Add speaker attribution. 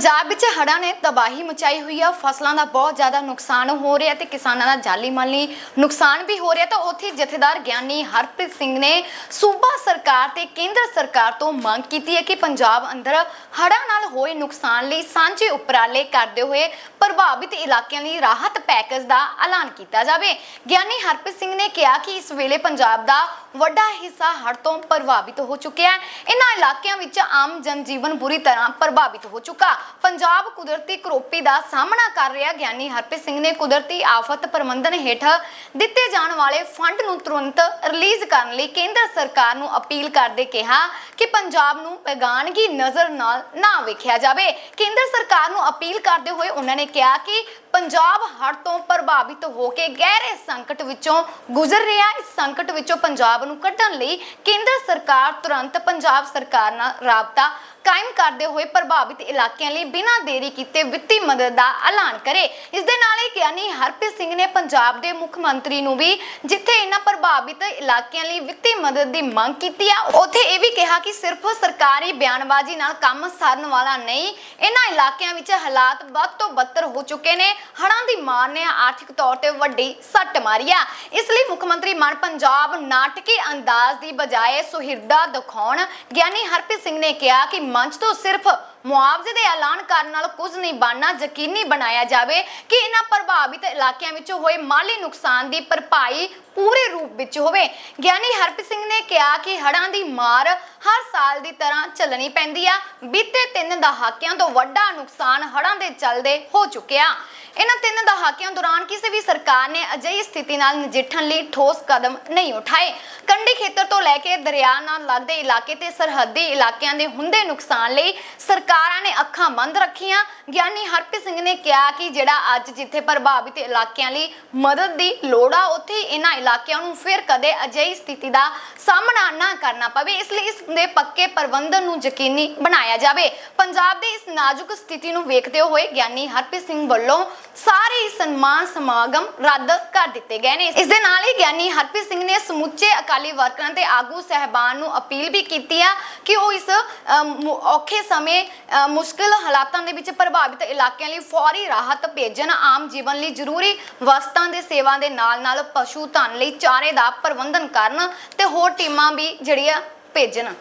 Speaker 1: ਪੰਜਾਬ ਵਿੱਚ ਹੜ੍ਹਾਂ ਨੇ ਤਬਾਹੀ ਮਚਾਈ ਹੋਈ ਆ। ਫਸਲਾਂ ਦਾ ਬਹੁਤ ਜ਼ਿਆਦਾ ਨੁਕਸਾਨ ਹੋ ਰਿਹਾ ਤੇ ਕਿਸਾਨਾਂ ਦਾ ਜਾਲੀ ਮਾਲੀ ਨੁਕਸਾਨ ਵੀ ਹੋ ਰਿਹਾ ਤਾਂ ਉੱਥੇ ਜਥੇਦਾਰ ਗਿਆਨੀ ਹਰਪ੍ਰੀਤ ਸਿੰਘ ਨੇ ਸੂਬਾ ਸਰਕਾਰ ਤੇ ਕੇਂਦਰ ਸਰਕਾਰ ਤੋਂ ਮੰਗ ਕੀਤੀ ਹੈ ਕਿ ਪੰਜਾਬ ਅੰਦਰ ਹੜ੍ਹਾਂ ਨਾਲ ਹੋਏ ਨੁਕਸਾਨ ਲਈ ਸਾਂਝੇ ਉਪਰਾਲੇ ਕਰਦੇ ਹੋਏ ਪ੍ਰਭਾਵਿਤ ਇਲਾਕਿਆਂ ਲਈ ਰਾਹਤ ਪੈਕੇਜ ਦਾ ਐਲਾਨ ਕੀਤਾ ਜਾਵੇ। ਗਿਆਨੀ ਹਰਪ੍ਰੀਤ ਸਿੰਘ ਨੇ ਕਿਹਾ ਕਿ ਇਸ ਵੇਲੇ ਪੰਜਾਬ ਦਾ ਵੱਡਾ ਹਿੱਸਾ ਹੜ੍ਹ ਤੋਂ ਪ੍ਰਭਾਵਿਤ ਹੋ ਚੁੱਕਿਆ ਹੈ। ਇਹਨਾਂ ਇਲਾਕਿਆਂ ਵਿੱਚ ਆਮ ਜਨਜੀਵਨ ਬੁਰੀ ਤਰ੍ਹਾਂ ਪ੍ਰਭਾਵਿਤ ਹੋ ਚੁੱਕਾ। ਪੰਜਾਬ ਕੁਦਰਤੀ ਕਰੋਪੀ ਦਾ ਸਾਹਮਣਾ ਕਰ ਰਿਹਾ ਗਿਆਨੀ ਹਰਪ੍ਰੀਤ ਸਿੰਘ ਨੇ ਕੁਦਰਤੀ ਆਫਤ ਪ੍ਰਬੰਧਨ ਹੇਠ ਦਿੱਤੇ ਜਾਣ ਵਾਲੇ ਫੰਡ ਨੂੰ ਤੁਰੰਤ ਰਿਲੀਜ਼ ਕਰਨ ਲਈ ਕੇਂਦਰ ਸਰਕਾਰ ਨੂੰ ਅਪੀਲ ਕਰਦੇ ਕਿਹਾ ਕਿ ਪੰਜਾਬ ਨੂੰ ਪੈਗਾਨਗੀ ਨਜ਼ਰ ਨਾਲ ਨਾ ਵੇਖਿਆ ਜਾਵੇ। ਕੇਂਦਰ ਸਰਕਾਰ ਨੂੰ ਅਪੀਲ ਕਰਦੇ ਹੋਏ ਉਹਨਾਂ ਨੇ ਕਿਹਾ ਕਿ ਪੰਜਾਬ ਹੜ੍ਹ ਤੋਂ ਪ੍ਰਭਾਵਿਤ ਹੋ ਕੇ ਗਹਿਰੇ ਸੰਕਟ ਵਿੱਚੋਂ ਗੁਜ਼ਰ ਰਿਹਾ ਹੈ। ਇਸ ਸੰਕਟ ਵਿੱਚੋਂ ਪੰਜਾਬ ਨੂੰ ਕੱਢਣ ਲਈ ਕੇਂਦਰ ਸਰਕਾਰ ਤੁਰੰਤ ਪੰਜਾਬ ਸਰਕਾਰ ਨਾਲ ਰਾਬਤਾ ਕਾਇਮ ਕਰਦੇ ਹੋਏ ਪ੍ਰਭਾਵਿਤ ਇਲਾਕਿਆਂ ਲਈ ਬਿਨਾਂ ਦੇਰੀ ਕੀਤੇ ਵਿੱਤੀ ਮਦਦ ਦਾ ਐਲਾਨ ਕਰੇ ਇਸ ਦੇ ਨਾਲ ਹੀ ਗਿਆਨੀ ਹਰਪ੍ਰੀਤ ਸਿੰਘ ਨੇ ਪੰਜਾਬ ਦੇ ਮੁੱਖ ਮੰਤਰੀ ਨੂੰ ਵੀ ਜਿੱਥੇ ਇਹਨਾਂ ਪ੍ਰਭਾਵਿਤ ਇਲਾਕਿਆਂ ਲਈ ਵਿੱਤੀ ਮਦਦ ਦੀ ਮੰਗ ਕੀਤੀ ਆ, ਉੱਥੇ ਇਹ ਵੀ ਕਿਹਾ ਕਿ ਸਿਰਫ ਸਰਕਾਰੀ ਬਿਆਨਬਾਜ਼ੀ ਨਾਲ ਕੰਮ ਸਰਨ ਵਾਲਾ ਨਹੀਂ, ਇਹਨਾਂ ਇਲਾਕਿਆਂ ਵਿੱਚ ਹਾਲਾਤ ਵੱਧ ਤੋਂ ਬੱਤਰ ਹੋ ਚੁੱਕੇ ਨੇ ਹੜਾਂ ਦੀ ਮਾਰ ਨੇ ਆਰਥਿਕ ਤੌਰ ਤੇ ਵੱਡੀ ਸੱਟ ਮਾਰੀ ਆ। ਇਸ ਲਈ ਮੁੱਖ ਮੰਤਰੀ ਮਾਨ ਪੰਜਾਬ ਨਾਟਕੀ ਅੰਦਾਜ਼ ਦੀ ਬਜਾਏ ਸੁਹਿਰਦਾ ਦਿਖਾਉਣ ਗਿਆਨੀ ਹਰਪ੍ਰੀਤ ਸਿੰਘ ਨੇ ਕਿਹਾ ਕਿ ਮੰਚ ਤੋਂ ਸਿਰਫ ਮੁਆਵਜ਼ੇ ਦੇ ਐਲਾਨ ਕਰਨ ਨਾਲ ਕੁਝ ਨਹੀਂ ਬਣਨਾ, ਯਕੀਨੀ ਬਣਾਇਆ ਜਾਵੇ ਕਿ ਇਹਨਾਂ ਪ੍ਰਭਾਵਿਤ ਇਲਾਕਿਆਂ ਵਿੱਚ ਹੋਏ ਮਾਲੀ ਨੁਕਸਾਨ ਦੀ ਭਰਪਾਈ ਪੂਰੇ ਰੂਪ ਵਿੱਚ ਹੋਵੇ। ਗਿਆਨੀ ਹਰਪ੍ਰੀਤ ਸਿੰਘ ਨੇ ਕਿਹਾ ਕਿ ਹੜਾਂ ਦੀ ਮਾਰ ਹਰ ਸਾਲ ਦੀ ਤਰ੍ਹਾਂ ਚੱਲਣੀ ਪੈਂਦੀ ਆ। ਬੀਤੇ ਤਿੰਨ ਦਹਾਕਿਆਂ ਤੋਂ ਵੱਡਾ ਨੁਕਸਾਨ ਹੜਾਂ ਦੇ ਚੱਲਦੇ ਹੋ ਚੁੱਕਿਆ। ਇਹਨਾਂ ਤਿੰਨ ਦਹਾਕਿਆਂ ਦੌਰਾਨ ਕਿਸੇ ਵੀ ਸਰਕਾਰ ਨੇ ਅਜਿਹੀ ਸਥਿਤੀ ਨਾਲ ਨਜਿੱਠਣ ਲਈ ਠੋਸ ਕਦਮ ਨਹੀਂ ਉਠਾਏ। ਕੰਢੀ ਖੇਤਰ ਤੋਂ ਲੈ ਕੇ ਦਰਿਆ ਨਾਲ ਲੱਗਦੇ ਇਲਾਕੇ ਤੇ ਸਰਹੱਦੀ ਇਲਾਕਿਆਂ ਦੇ ਹੁੰਦੇ ਨੁਕਸਾਨ ਲਈ ਸਰਕਾਰਾਂ ਨੇ ਅੱਖਾਂ ਬੰਦ ਰੱਖੀਆਂ। ਗਿਆਨੀ ਹਰਪ੍ਰੀਤ ਸਿੰਘ ਨੇ ਕਿਹਾ ਕਿ ਜਿਹੜਾ ਅੱਜ ਜਿੱਥੇ ਪ੍ਰਭਾਵਿਤ ਇਲਾਕਿਆਂ ਲਈ ਮਦਦ ਦੀ ਲੋੜ ਆ, ਉੱਥੇ ਇਹਨਾਂ ਇਲਾਕਿਆਂ ਨੂੰ ਫਿਰ ਕਦੇ ਅਜਿਹੀ ਸਥਿਤੀ ਦਾ ਸਾਹਮਣਾ ਨਾ ਕਰਨਾ ਪਵੇ। ਇਸ ਲਈ ਇਸ ਦੇ ਪੱਕੇ ਪ੍ਰਬੰਧਨ ਨੂੰ ਯਕੀਨੀ ਬਣਾਇਆ ਜਾਵੇ। ਪੰਜਾਬ ਦੇ ਇਸ ਨਾਜ਼ੁਕ ਸਥਿਤੀ ਨੂੰ ਵੇਖਦੇ ਹੋਏ ਗਿਆਨੀ ਹਰਪ੍ਰੀਤ ਸਿੰਘ ਵੱਲੋਂ ਸਾਰੇ ਸਨਮਾਨ ਸਮਾਗਮ ਰੱਦ ਕਰ ਦਿੱਤੇ ਗਏ ਨੇ। ਇਸ ਦੇ ਨਾਲ ਹੀ ਗਿਆਨੀ ਹਰਪ੍ਰੀਤ ਸਿੰਘ ਨੇ ਸਮੁੱਚੇ ਅਕਾਲੀ ਵਰਕਰਾਂ ਤੇ ਆਗੂ ਸਹਿਬਾਨ ਨੂੰ ਅਪੀਲ ਵੀ ਕੀਤੀ ਆ ਕਿ ਉਹ ਇਸ ਔਖੇ ਸਮੇਂ ਅ, ਮੁਸ਼ਕਿਲ ਹਾਲਾਤਾਂ ਦੇ ਵਿੱਚ ਪ੍ਰਭਾਵਿਤ ਇਲਾਕਿਆਂ ਲਈ ਫੌਰੀ ਰਾਹਤ ਭੇਜਣ ਆਮ ਜੀਵਨ ਲਈ ਜ਼ਰੂਰੀ ਵਸਤਾਂ ਦੇ ਸੇਵਾ ਦੇ ਨਾਲ ਨਾਲ ਪਸ਼ੂ ਧਨ ਲਈ ਚਾਰੇ ਦਾ ਪ੍ਰਬੰਧਨ ਕਰਨ ਤੇ ਹੋਰ ਟੀਮਾਂ ਵੀ ਜਿਹੜੀਆਂ ਭੇਜਣ।